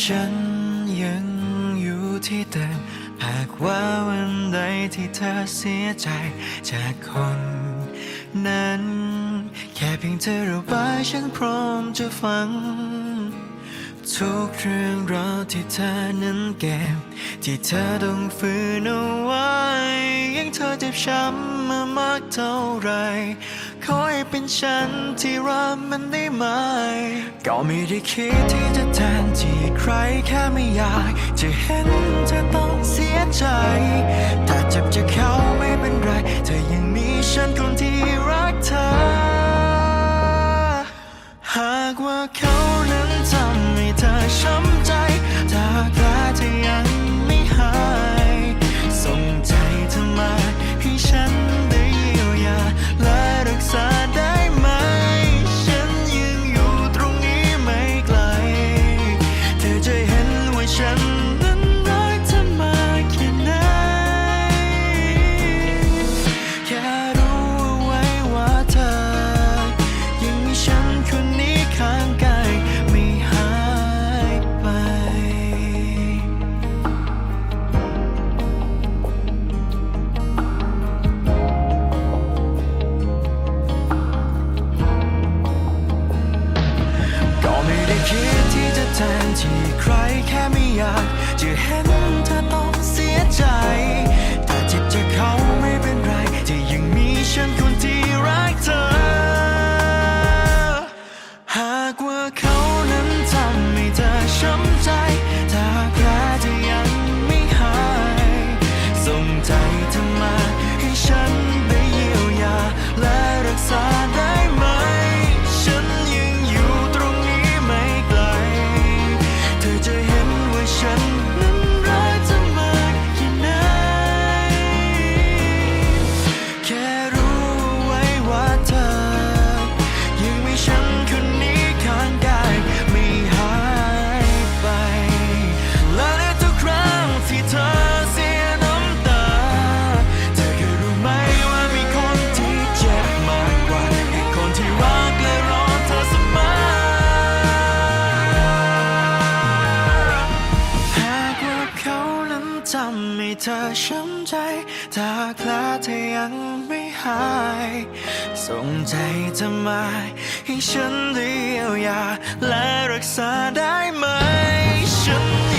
ฉันยังอยู่ที่เดิมหากว่าวันใดที่เธอเสียใจจากคน นั้น แค่เพียงเธอระบายฉันพร้อมจะฟัง ทุกเรื่องราวที่เธอนั้นเก็บที่เธอต้องฝืนเอาไว้ยังเธอเจ็บช้ำมามากเท่าไหร ขอให้เป็นฉันที่รับมันได้ไหม ก็ไม่ได้คิดที่จะแทนที่ใครแค่ไม่อยากจะเห็นเธอ แทนที่ใครแค่ไม่อยากจะเห็นเธอต้องำให้เธอช้ำใจถ้าแผลเธอยังไม่หาย ส่งใจเธอมาให้ฉันได้เยียวยาและรักษาได้ไหมฉัน